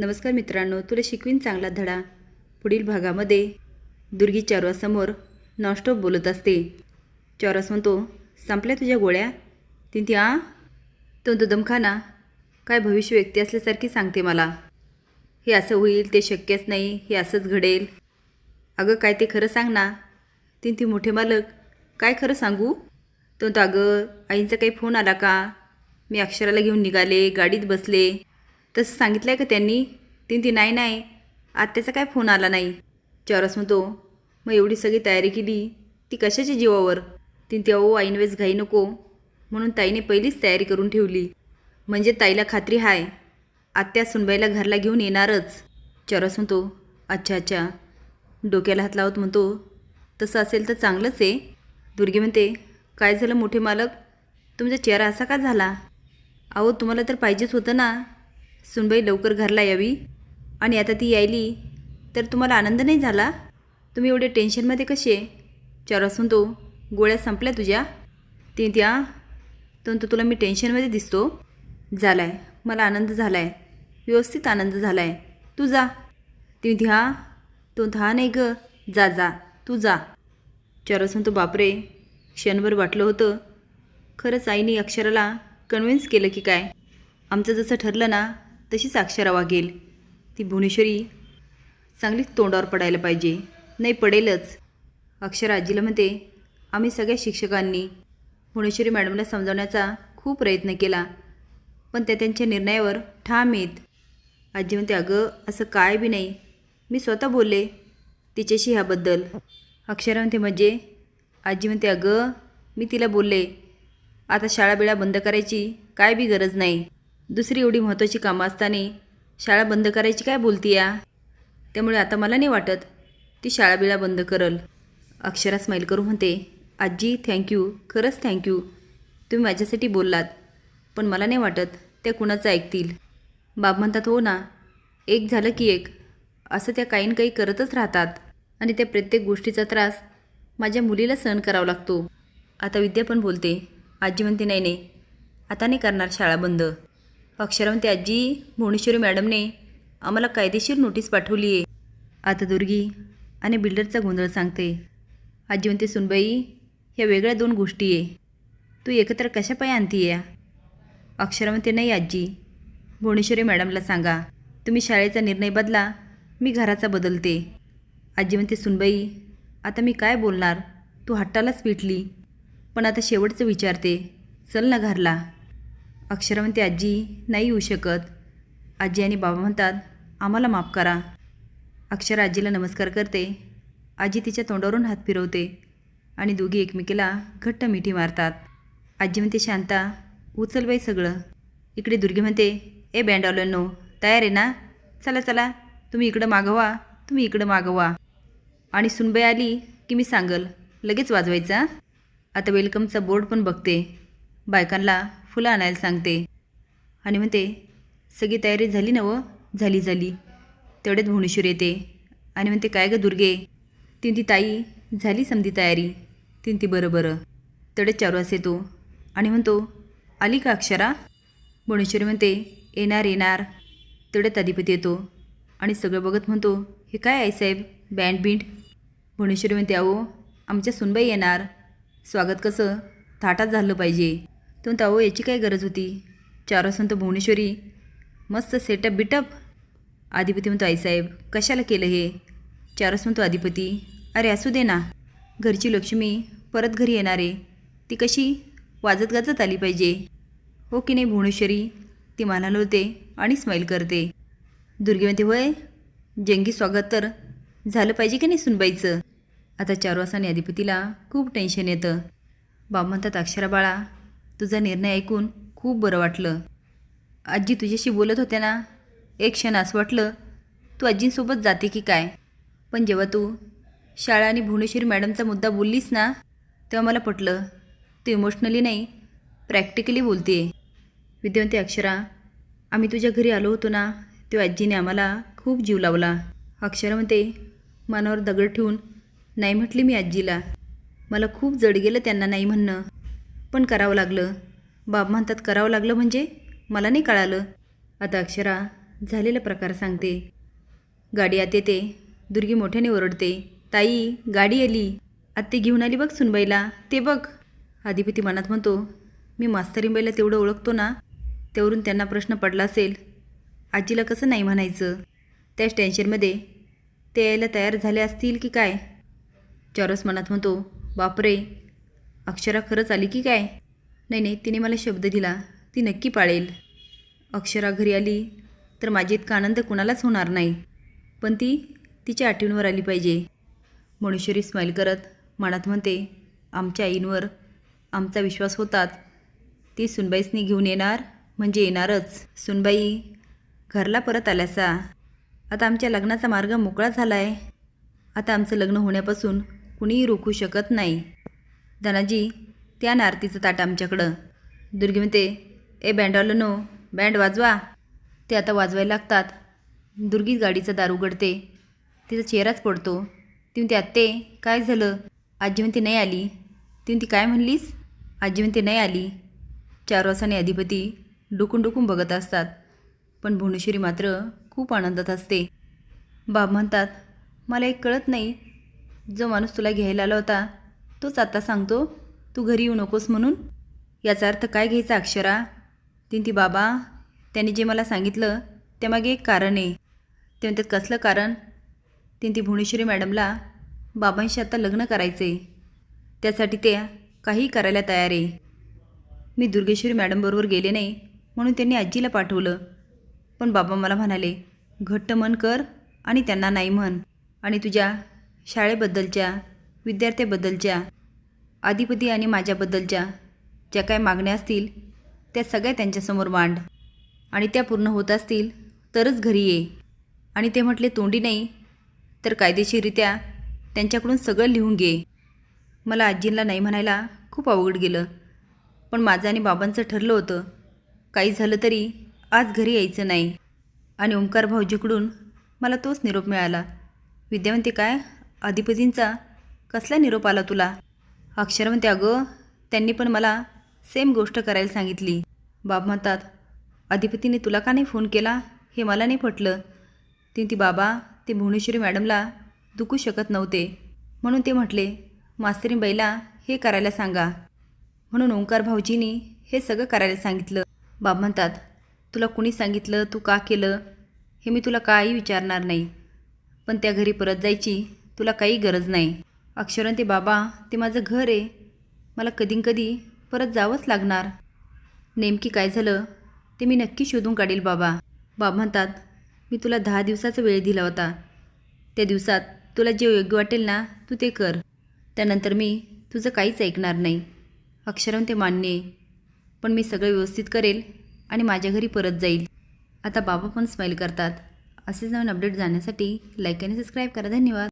नमस्कार मित्रांनो तुला शिकवीन चांगला धडा. पुढील भागामध्ये दुर्गी चारवासमोर नॉनस्टॉप बोलत असते. चारवास म्हणतो संपल्या तुझ्या गोळ्या? ती ती आ तो तो दमखाना. काय भविष्य व्यक्ती असल्यासारखी सांगते मला. हे असं होईल ते शक्यच नाही हे असंच घडेल. अगं काय ते खरं सांग ना. तीन ती मोठे मालक काय खरं सांगू? तो तो अगं आईंचा काही फोन आला का? मी अक्षराला घेऊन निघाले गाडीत बसले. तसं सांगितलं आहे का त्यांनी? तीन ती नाही नाही. आत्याचा काय फोन आला नाही? चौरस म्हणतो मग एवढी सगळी तयारी केली ती कशाची जीवावर? तीन ती अहो ऐनवेळेस घाई नको. म्हणून ताईने पहिलीच तयारी करून ठेवली. म्हणजे ताईला खात्री हाय. आत्या सुनबाईला घरला घेऊन येणारच. चौरस म्हणतो अच्छा अच्छा. डोक्याला हात लावत म्हणतो. तसं असेल तर चांगलंच आहे. दुर्गे म्हणते काय झालं मोठे मालक? तुमचा चेहरा असा का झाला? अहो तुम्हाला तर पाहिजेच होतं ना. सुनबाई लवकर घरला यावी. आणि आता ती यायली तर तुम्हाला आनंद नाही झाला? तुम्ही एवढे टेन्शनमध्ये कसे? चार असून तो गोळ्या संपल्या तुझ्या? ते त्या तो तो तुला मी टेन्शनमध्ये दिसतो. झाला आहे मला आनंद झाला आहे व्यवस्थित आनंद झाला आहे तू जा. ती ध्या तो धा नाही ग. जा जा. तू जा. चार असून तो बापरे. क्षणभर वाटलं होतं. खरंच आईने अक्षराला कन्व्हिन्स केलं की काय? आमचं जसं ठरलं ना तशीच अक्षरा वागेल ती भुवनेश्वरी चांगलीच तोंडावर पडायला पाहिजे. नाही पडेलच. अक्षरा आजीला म्हणते आम्ही सगळ्या शिक्षकांनी भुवनेश्वरी मॅडमला समजावण्याचा खूप प्रयत्न केला पण त्या त्यांच्या निर्णयावर ठाम येत आजी म्हणते अगं असं काय बी नाही. मी स्वतः बोलले तिच्याशी ह्याबद्दल. अक्षरा म्हणते म्हणजे? आजी म्हणते अगं मी तिला बोलले आता शाळा बिळा बंद करायची काय बी गरज नाही. दुसरी एवढी महत्त्वाची कामं असताना शाळा बंद करायची काय बोलती या त्यामुळे आता मला नाही वाटत ती शाळा बिळा बंद करल. अक्षरा स्माईल करू म्हणते आजी थँक्यू खरंच थँक्यू तुम्ही माझ्यासाठी बोललात पण मला नाही वाटत त्या कुणाचं ऐकतील. बाब म्हणतात हो ना एक झालं की एक. असं त्या काही ना काही करतच राहतात आणि त्या प्रत्येक गोष्टीचा त्रास माझ्या मुलीला सहन करावा लागतो. आता विद्या पण बोलते आजी म्हणते नाही नाही आता नाही करणार शाळा बंद. अक्षरा आजी भुवनेश्वरी मॅडमने आम्हाला कायदेशीर नोटीस पाठवली आहे आता दुर्गी आणि बिल्डरचा गोंधळ सांगते. आजी म्हणते सुनबाई ह्या वेगळ्या दोन गोष्टी आहे तू एकत्र कशा पाय आणती या अक्षरा म्हणते नाही आजी. भुवनेश्वरी मॅडमला सांगा. तुम्ही शाळेचा निर्णय बदला मी घराचा बदलते. आजी म्हणते सुनबाई आता मी काय बोलणार? तू हट्टालाच पिटली. पण आता शेवटचं विचारते. चल ना घरला. अक्षरा म्हणते आजी नाही येऊ शकत. आजी आणि बाबा म्हणतात आम्हाला माफ करा. अक्षरा आजीला नमस्कार करते. आजी तिच्या तोंडावरून हात फिरवते आणि दोघी एकमेकीला घट्ट मिठी मारतात. आजी म्हणते शांता उचल बाई सगळं. इकडे दुर्गी म्हणते ए बँडॉलनो तयार आहे ना? चला चला तुम्ही इकडं मागवा तुम्ही इकडं मागवा आणि सुनबाई आली की मी सांगल लगेच वाजवायचा आता वेलकमचा बोर्ड पण बघते. बायकांना फुलं आणायला सांगते. आणि म्हणते सगळी तयारी झाली ना व? झाली झाली. तेवढ्यात भुवनेश्वर येते. आणि म्हणते काय गं दुर्गे? तीन ती ताई झाली समधी तयारी. तीन ती बरं बरं. तेवढ्यात चारवास येतो. आणि म्हणतो आली का अक्षरा? भुवनेश्वरी म्हणते येणार येणार. तेवढ्यात अधिपती येतो. आणि सगळं बघत म्हणतो हे काय आहे साहेब? Band bind? भुवनेश्वरी म्हणते अहो आमच्या सुनबाई येणार. स्वागत कसं? थाटात झालं पाहिजे. तो म्हणतो याची काय गरज होती? चार वाजता भुवनेश्वरी? मस्त सेटअप बिटअप आधिपती म्हणतो आईसाहेब कशाला केलं हे? चार वाजता म्हणतो अधिपती अरे असू दे ना. घरची लक्ष्मी परत घरी येणार आहे. ती कशी? वाजत गाजत आली पाहिजे. हो की नाही भुवनेश्वरी? ती मानाल होते आणि स्माईल करते. दुर्गेमध्ये होय? जंगी स्वागत तर झालं पाहिजे की नाही सुनबाईचं? आता चार वाजताने अधिपतीला खूप टेन्शन येतं. बाब म्हणतात अक्षरा बाळा तुझा निर्णय ऐकून खूप बरं वाटलं. आजी तुझ्याशी बोलत होत्या ना एक क्षण असं वाटलं तू आजींसोबत जाते की काय? पण जेव्हा तू शाळा आणि भुवनेश्वरी मॅडमचा मुद्दा बोललीस ना तेव्हा मला पटलं तू इमोशनली नाही प्रॅक्टिकली बोलते विद्यावंती अक्षरा आम्ही तुझ्या घरी आलो होतो ना तेव्हा आजीने आम्हाला खूप जीव लावला. अक्षरा म्हणते मनावर दगड ठेवून नाही म्हटली मी आजीला. मला खूप जड गेलं त्यांना नाही म्हणणं. पण करावं लागलं. बाब म्हणतात करावं लागलं म्हणजे मला नाही कळालं. आता अक्षरा झालेला प्रकार सांगते. गाडी आत येते. दुर्गी मोठ्याने ओरडते ताई गाडी आली. आत्ते घेऊन आली बघ सुनबाईला. ते बघ. अधिपती मनात म्हणतो मी मास्तरींबाईला तेवढं ओळखतो ना त्यावरून त्यांना प्रश्न पडला असेल. आजीला कसं नाही म्हणायचं? त्याच टेन्शनमध्ये ते यायला तयार झाले असतील की काय? चॉरस मनात म्हणतो बापरे अक्षरा खरंच आली की काय? नाही नाही तिने मला शब्द दिला. ती नक्की पाळेल. अक्षरा घरी आली तर माझी इतका आनंद कुणालाच होणार नाही. पण ती तिच्या आठवणीवर आली पाहिजे. मनुष्यरी स्माईल करत मनात म्हणते आमच्या आईंवर आमचा विश्वास होतात. ती सुनबाईसनी घेऊन येणार म्हणजे येणारच. सुनबाई घरला परत आल्यासा? आता आमच्या लग्नाचा मार्ग मोकळा झाला आहे आता आमचं लग्न होण्यापासून कुणीही रोखू शकत नाही. धनाजी त्या आरतीचं ताट आमच्याकडं. दुर्गी म्हणते ए बँडवालं नो बँड वाजवा. ते आता वाजवायला लागतात. दुर्गी गाडीचं दार उघडते. तिचा चेहराच पडतो. ती म्हणते आत्ते काय झालं? आजी म्हणते नाही आली. ती म्हणते काय म्हणलीस? आजी म्हणते नाही आली. चार वासाने अधिपती डुकून डुकून बघत असतात. पण भुवनेश्वरी मात्र खूप आनंदात असते. बाब म्हणतात मला एक कळत नाही. जो माणूस तुला घ्यायला आला होता तोच आता सांगतो तू. घरी येऊ नकोस म्हणून. याचा अर्थ काय घ्यायचा अक्षरा? ती ती बाबा त्यांनी जे मला सांगितलं त्यामागे एक कारण आहे. ते म्हणतात कसलं कारण? ती ती भुवनेश्वरी मॅडमला बाबांशी आता लग्न करायचं आहे त्यासाठी ते काहीही करायला तयार आहे. मी दुर्गेश्वरी मॅडमबरोबर गेले नाही म्हणून त्यांनी आजीला पाठवलं. पण बाबा मला म्हणाले घट्ट मन कर आणि त्यांना नाही म्हण. आणि तुझ्या शाळेबद्दलच्या विद्यार्थ्याबद्दलच्या अधिपती आणि माझ्याबद्दलच्या ज्या काय मागण्या असतील त्या सगळ्या त्यांच्यासमोर मांड. आणि त्या पूर्ण होत असतील तरच घरी ये. आणि ते म्हटले तोंडी नाही तर कायदेशीररित्या त्यांच्याकडून सगळं लिहून घे. मला आजींना नाही म्हणायला खूप अवघड गेलं. पण माझं आणि बाबांचं ठरलं होतं. काही झालं तरी आज घरी यायचं नाही. आणि ओंकार भाऊजीकडून मला तोच निरोप मिळाला. विद्यावंती काय? अधिपतींचा कसला निरोप आला तुला? अक्षर म्हणते अगं त्यांनी पण मला सेम गोष्ट करायला सांगितली. बाब म्हणतात अधिपतीने तुला का नाही फोन केला? हे मला नाही पटलं. ती ती बाबा ते भुवनेश्वरी मॅडमला दुखू शकत नव्हते. म्हणून ते म्हटले मास्तरीबाईला हे करायला सांगा. म्हणून ओंकार भाऊजींनी हे सगळं करायला सांगितलं. बाब म्हणतात तुला कुणी सांगितलं? तू का केलं? हे मी तुला काही विचारणार नाही. पण त्या घरी परत जायची तुला काही गरज नाही. अक्षरन ते बाबा ते माझं घर आहे. मला कधी कधी परत जावंच लागणार. नेमकी काय झालं ते मी नक्की शोधून काढेल बाबा. बाबा म्हणतात मी तुला दहा दिवसाचा वेळ दिला होता. त्या दिवसात तुला जे योग्य वाटेल ना तू ते कर. त्यानंतर मी तुझं काहीच ऐकणार नाही. अक्षरम ते मान्य आहे. पण मी सगळं व्यवस्थित करेल आणि माझ्या घरी परत जाईल. आता बाबा पण स्माईल करतात. असेच नवीन अपडेट जाण्यासाठी लाईक आणि सबस्क्राईब करा. धन्यवाद.